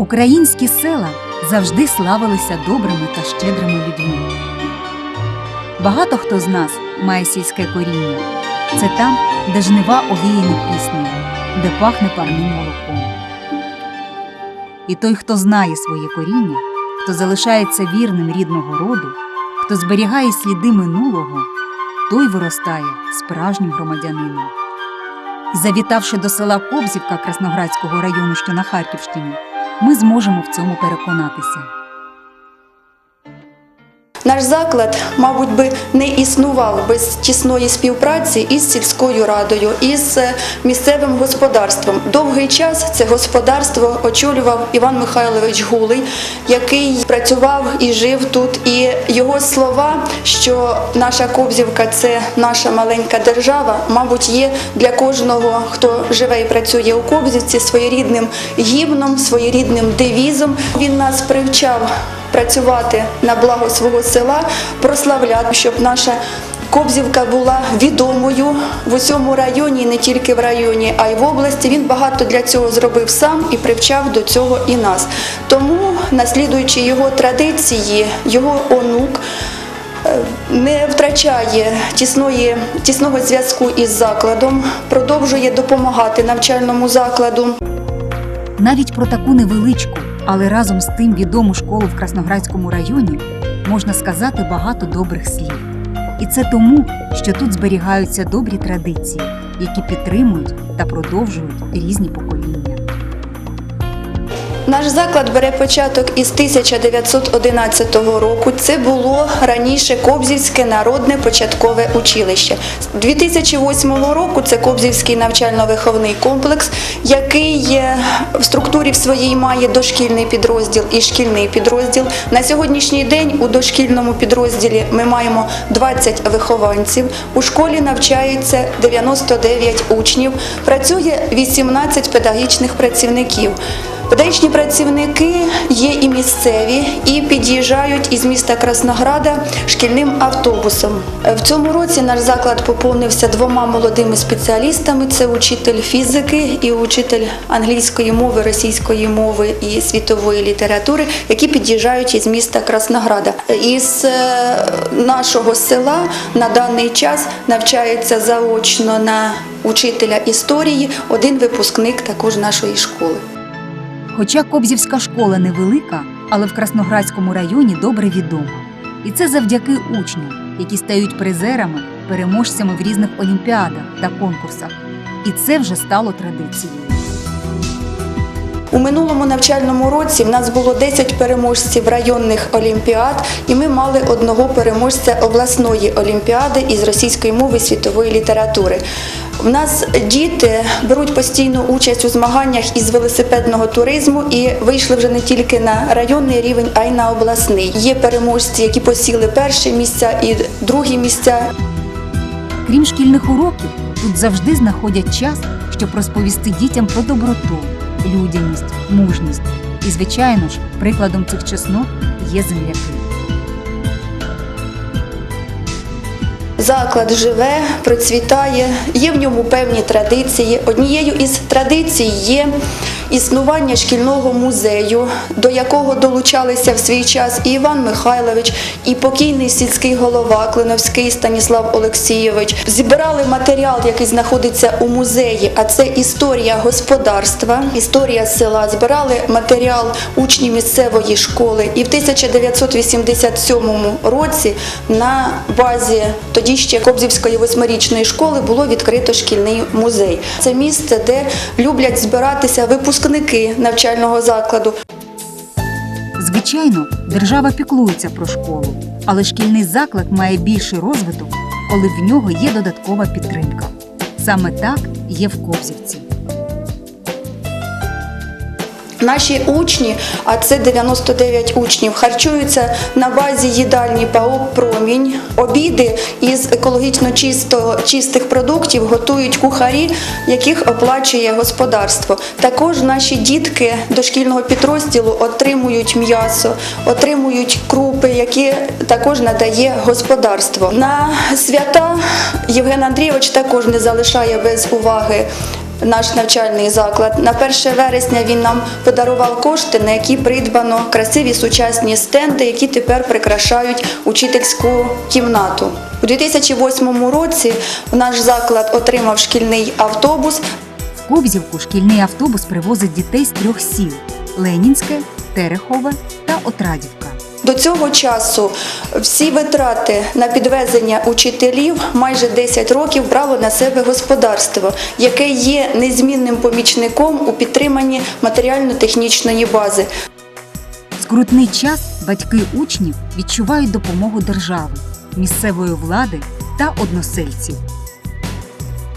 Українські села завжди славилися добрими та щедрими людьми. Багато хто з нас має сільське коріння. Це там, де жнива овіяні піснею, де пахне парним молоком. І той, хто знає своє коріння, хто залишається вірним рідного роду, хто зберігає сліди минулого, той виростає справжнім громадянином. Завітавши до села Кобзівка Красноградського району, що на Харківщині, ми зможемо в цьому переконатися. Наш заклад, мабуть, би не існував без тісної співпраці із сільською радою, із е, місцевим господарством. Довгий час це господарство очолював Іван Михайлович Гулий, який працював і жив тут. І його слова, що наша Кобзівка це наша маленька держава, мабуть, є для кожного, хто живе і працює у Кобзівці, своєрідним гімном, своєрідним девізом. Він нас привчав працювати на благо свого села, прославляти, щоб наша Кобзівка була відомою в усьому районі, не тільки в районі, а й в області. Він багато для цього зробив сам і привчав до цього і нас. Тому, наслідуючи його традиції, його онук. е, Не втрачає тісної, тісного зв'язку із закладом, продовжує допомагати навчальному закладу. Навіть про таку невеличку, але разом з тим відому школу в Красноградському районі можна сказати багато добрих слів. І це тому, що тут зберігаються добрі традиції, які підтримують та продовжують різні покоління. Наш заклад бере початок із 1911 року. Це було раніше Кобзівське народне початкове училище. З 2008 року це Кобзівський навчально-виховний комплекс, який в структурі в своїй має дошкільний підрозділ і шкільний підрозділ. На сьогоднішній день у дошкільному підрозділі ми маємо 20 вихованців. У школі навчається 99 учнів, працює 18 педагогічних працівників. Педагогічні працівники є і місцеві, і під'їжджають із міста Краснограда шкільним автобусом. В цьому році наш заклад поповнився двома молодими спеціалістами: це учитель фізики і учитель англійської мови, російської мови і світової літератури, які під'їжджають із міста Краснограда. Із е, нашого села на даний час навчається заочно на учителя історії один випускник також нашої школи. Хоча Кобзівська школа невелика, але в Красноградському районі добре відома. І це завдяки учням, які стають призерами, переможцями в різних олімпіадах та конкурсах. І це вже стало традицією. У минулому навчальному році в нас було 10 переможців районних олімпіад, і ми мали одного переможця обласної олімпіади із російської мови світової літератури. В нас діти беруть постійну участь у змаганнях із велосипедного туризму і вийшли вже не тільки на районний рівень, а й на обласний. Є переможці, які посіли перші місця і другі місця. Крім шкільних уроків, тут завжди знаходять час, щоб розповісти дітям про доброту, людяність, мужність. І, звичайно ж, прикладом цих чеснот є земляки. Заклад живе, процвітає, є в ньому певні традиції. Однією із традицій є існування шкільного музею, до якого долучалися в свій час і Іван Михайлович, і покійний сільський голова Клиновський Станіслав Олексійович. Зібрали матеріал, який знаходиться у музеї, а це історія господарства, історія села. Збирали матеріал учнів місцевої школи. І в 1987 році на базі тоді ще Кобзівської восьмирічної школи було відкрито шкільний музей. Це місце, де люблять збиратися випускники навчального закладу. Звичайно, держава піклується про школу, але шкільний заклад має більший розвиток, коли в нього є додаткова підтримка. Саме так є в Кобзівці. Наші учні, а це 99 учнів, харчуються на базі їдальні ПАО Промінь. Обіди із екологічно чисто, чистих продуктів готують кухарі, яких оплачує господарство. Також наші дітки дошкільного підрозділу отримують м'ясо, отримують крупи, які також надає господарство. На свята Євген Андрійович також не залишає без уваги наш навчальний заклад. На 1 вересня він нам подарував кошти, на які придбано красиві сучасні стенди, які тепер прикрашають учительську кімнату. У 2008 році наш заклад отримав шкільний автобус. В Кобзівку шкільний автобус привозить дітей з трьох сіл Ленінське, Терехове та Отрадівка. До цього часу всі витрати на підвезення учителів майже 10 років брало на себе господарство, яке є незмінним помічником у підтриманні матеріально-технічної бази. Скрутний час батьки учнів відчувають допомогу держави, місцевої влади та односельців.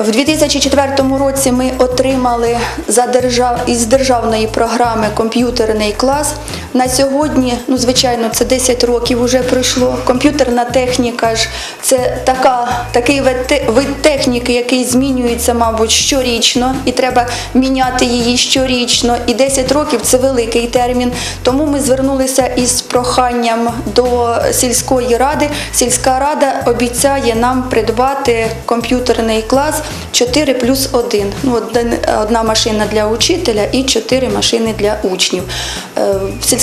В 2004 році ми отримали за держав... із державної програми комп'ютерний клас. На сьогодні, ну звичайно, це 10 років вже пройшло. Комп'ютерна техніка ж це така, такий вид техніки, який змінюється, мабуть, щорічно, і треба міняти її щорічно. І 10 років це великий термін. Тому ми звернулися із проханням до сільської ради. Сільська рада обіцяє нам придбати комп'ютерний клас 4 плюс 1. Ну, одна машина для учителя і 4 машини для учнів.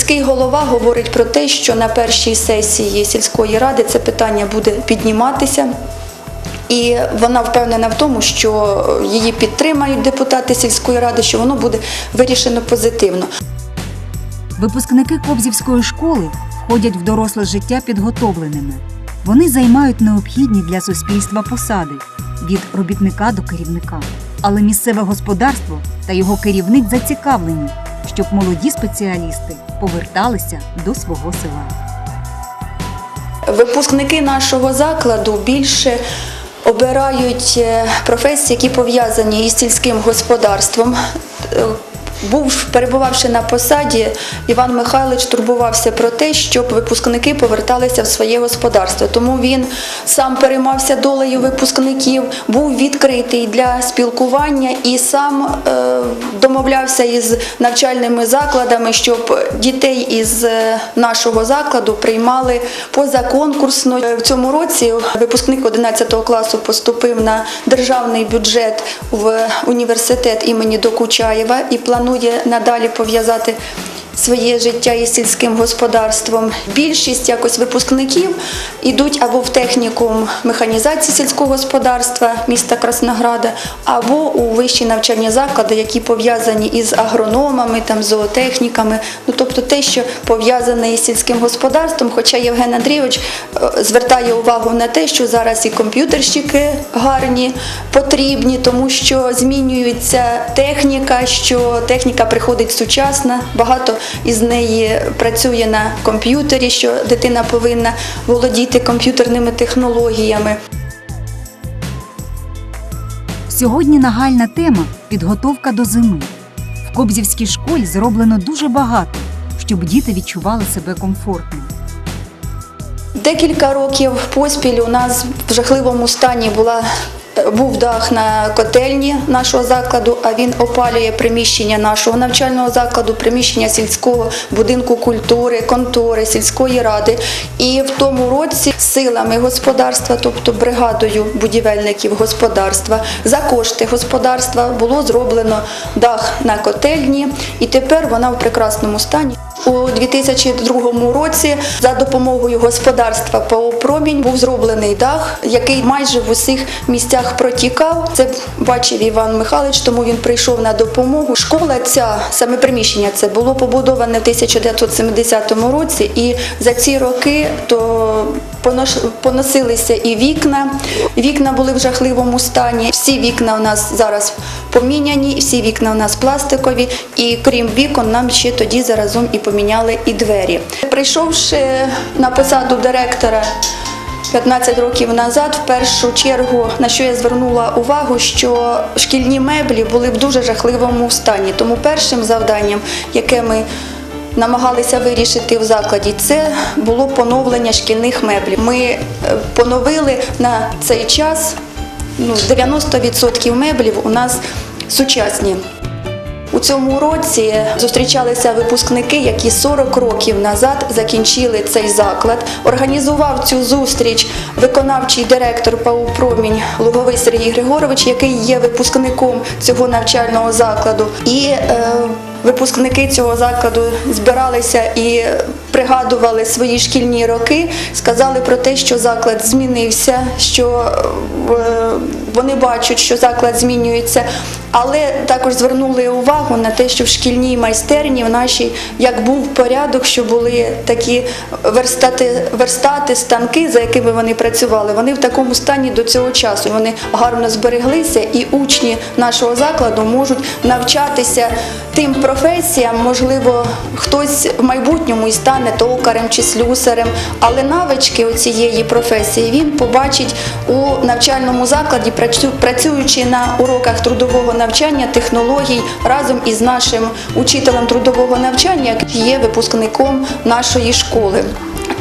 Сільський голова говорить про те, що на першій сесії сільської ради це питання буде підніматися. І вона впевнена в тому, що її підтримають депутати сільської ради, що воно буде вирішено позитивно. Випускники Кобзівської школи входять в доросле життя підготовленими. Вони займають необхідні для суспільства посади від робітника до керівника. Але місцеве господарство та його керівник зацікавлені, щоб молоді спеціалісти поверталися до свого села. Випускники нашого закладу більше обирають е, професії, які пов'язані із сільським господарством. Був перебувавши на посаді, Іван Михайлович турбувався про те, щоб випускники поверталися в своє господарство. Тому він сам переймався долею випускників, був відкритий для спілкування і сам е, домовлявся із навчальними закладами, щоб дітей із е, нашого закладу приймали позаконкурсно. Е, В цьому році випускник 11 класу поступив на державний бюджет в університет імені Докучаєва і планує надалі пов'язати своє життя із сільським господарством. Більшість якось випускників йдуть або в технікум механізації сільського господарства міста Краснограда, або у вищі навчальні заклади, які пов'язані із агрономами, там, зоотехніками, ну тобто те, що пов'язане із сільським господарством. Хоча Євген Андрійович е, звертає увагу на те, що зараз і комп'ютерщики гарні, потрібні, тому що змінюється техніка, що техніка приходить сучасна, багато із неї працює на комп'ютері, що дитина повинна володіти комп'ютерними технологіями. Сьогодні нагальна тема підготовка до зими. В Кобзівській школі зроблено дуже багато, щоб діти відчували себе комфортно. Декілька років поспіль у нас в жахливому стані була. Був дах на котельні нашого закладу, а він опалює приміщення нашого навчального закладу, приміщення сільського будинку культури, контори, сільської ради. І в тому році силами господарства, тобто бригадою будівельників господарства, за кошти господарства було зроблено дах на котельні, і тепер вона в прекрасному стані. У 2002 році за допомогою господарства ПО «Промінь» був зроблений дах, який майже в усіх місцях протікав. Це бачив Іван Михайлович, тому він прийшов на допомогу. Школа ця, саме приміщення це було побудоване в 1970 році, і за ці роки то поносилися і вікна. Вікна були в жахливому стані. Всі вікна у нас зараз поміняні, всі вікна у нас пластикові, і крім вікон, нам ще тоді заразом і поміняли і двері. Прийшовши на посаду директора 15 років назад, в першу чергу, на що я звернула увагу, що шкільні меблі були в дуже жахливому стані. Тому першим завданням, яке ми намагалися вирішити в закладі, це було поновлення шкільних меблів. Ми е, поновили на цей час ну, 90% меблів у нас сучасні. У цьому році зустрічалися випускники, які 40 років назад закінчили цей заклад. Організував цю зустріч виконавчий директор ПАУ Промінь Луговий Сергій Григорович, який є випускником цього навчального закладу. І е, Випускники цього закладу збиралися і пригадували свої шкільні роки, сказали про те, що заклад змінився, що е, вони бачать, що заклад змінюється, але також звернули увагу на те, що в шкільній майстерні в нашій як був порядок, що були такі верстати, верстати, станки, за якими вони працювали. Вони в такому стані до цього часу. Вони гарно збереглися, і учні нашого закладу можуть навчатися тим професіям. Можливо, хтось в майбутньому і стане токарем чи слюсарем, але навички цієї професії він побачить у навчальному закладі, працю- працюючи на уроках трудового навчання, технологій разом із нашим учителем трудового навчання, який є випускником нашої школи.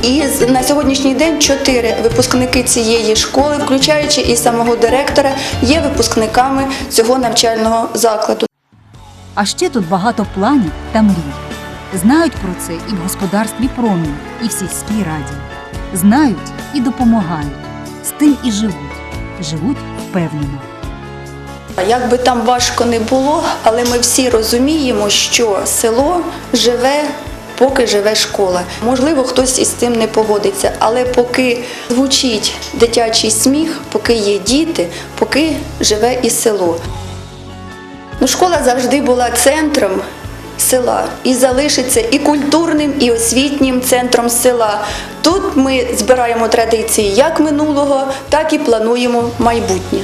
І на сьогоднішній день чотири випускники цієї школи, включаючи і самого директора, є випускниками цього навчального закладу. А ще тут багато планів та мрій. Знають про це і в господарстві промінь, і в сільській раді. Знають і допомагають. З тим і живуть. Живуть впевнено. Як би там важко не було, але ми всі розуміємо, що село живе. Поки живе школа. Можливо, хтось із цим не погодиться, але поки звучить дитячий сміх, поки є діти, поки живе і село. Ну, школа завжди була центром села і залишиться і культурним, і освітнім центром села. Тут ми збираємо традиції як минулого, так і плануємо майбутнє.